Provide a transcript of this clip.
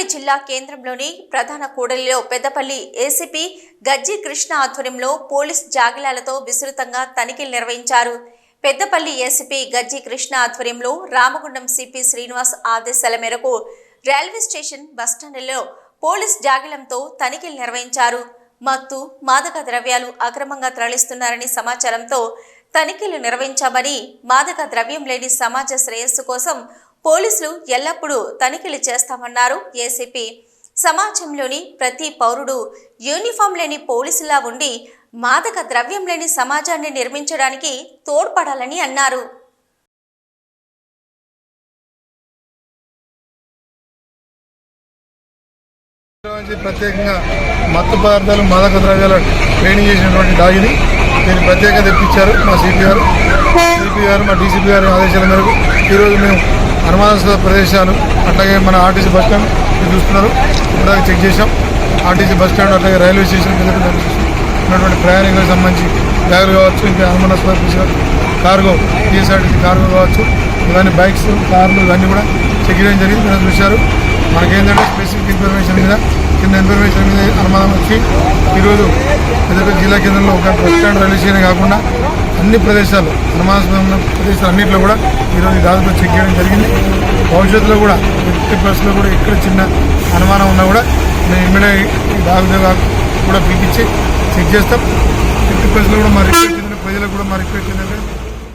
పెద్దపల్లి జిల్లా కేంద్రంలోని ప్రధాన కూడలిలో పెద్దపల్లి ఏసీపీ గజ్జి కృష్ణ ఆధ్వర్యంలో పోలీస్ జాగిలాలతో విస్తృతంగా తనిఖీలు నిర్వహించారు. పెద్దపల్లి ఏసీపీ గజ్జి కృష్ణ ఆధ్వర్యంలో రామగుండం సిపి శ్రీనివాస్ ఆదేశాల మేరకు రైల్వే స్టేషన్ బస్టాండ్లో పోలీస్ జాగిలంతో తనిఖీలు నిర్వహించారు. మత్తు మాదక ద్రవ్యాలు అక్రమంగా తరలిస్తున్నారని సమాచారంతో తనిఖీలు నిర్వహించామని మాదక ద్రవ్యం లేని సమాజ శ్రేయస్సు కోసం పోలీసులు ఎల్లప్పుడూ తనిఖీలు చేస్తామన్నారు. ఏసీపీ సమాజంలోని ప్రతి పౌరుడు యూనిఫామ్ లేని పోలీసులా ఉండి మాదక ద్రవ్యం లేని సమాజాన్ని నిర్మించడానికి తోడ్పడాలని అన్నారు. ప్రత్యేకంగా మత్తు పదార్థాలు మాదక ద్రవ్యాలు ట్రైనింగ్ చేసినటువంటి డాగిని దీన్ని ప్రత్యేకంగా తెప్పించారు మా సిపి గారు సిపి గారు మా డీసీపీ గారి ఆదేశాల మేరకు ఈరోజు మేము అనుమానాస్పద ప్రదేశాలు అట్లాగే మన ఆర్టీసీ బస్ స్టాండ్ చూస్తున్నారు. ఇప్పటిదాకా చెక్ చేసాం ఆర్టీసీ బస్ స్టాండ్ అట్లాగే రైల్వే స్టేషన్ ఉన్నటువంటి ప్రయాణికులకు సంబంధించి బ్యాగులు కావచ్చు ఇంకా అనుమానాస్పద కార్గో టీఎస్ఆర్టీసీ కార్గో కావచ్చు ఇవన్నీ బైక్స్ కార్లు ఇవన్నీ కూడా చెక్ చేయడం జరిగింది. మీరు చూశారు. మనకేంటంటే స్పెసిఫిక్ ఇన్ఫర్మేషన్ మీద కింద ఇన్ఫర్మేషన్ మీద అనుమానం వచ్చి ఈరోజు పెద్దపల్లి జిల్లా కేంద్రంలో ఒక బస్ స్టాండ్ రైల్వే స్టేషన్ కాకుండా అన్ని ప్రదేశాలు హనుమానస్వామి ప్రదేశాలు అన్నింటిలో కూడా ఈరోజు ఈ దాదాపు చెక్ చేయడం జరిగింది. భవిష్యత్తులో కూడా ప్రతి బస్సులో కూడా ఎక్కడ చిన్న అనుమానం ఉన్నా కూడా మేము ఇమ్మీడియట్ ఈ కూడా పిలిపించి చెక్ చేస్తాం. ప్రతి బస్సులో కూడా మా రిక్వెస్ట్ ప్రజలకు కూడా మా రిక్వెస్ట్ ఏంటంటే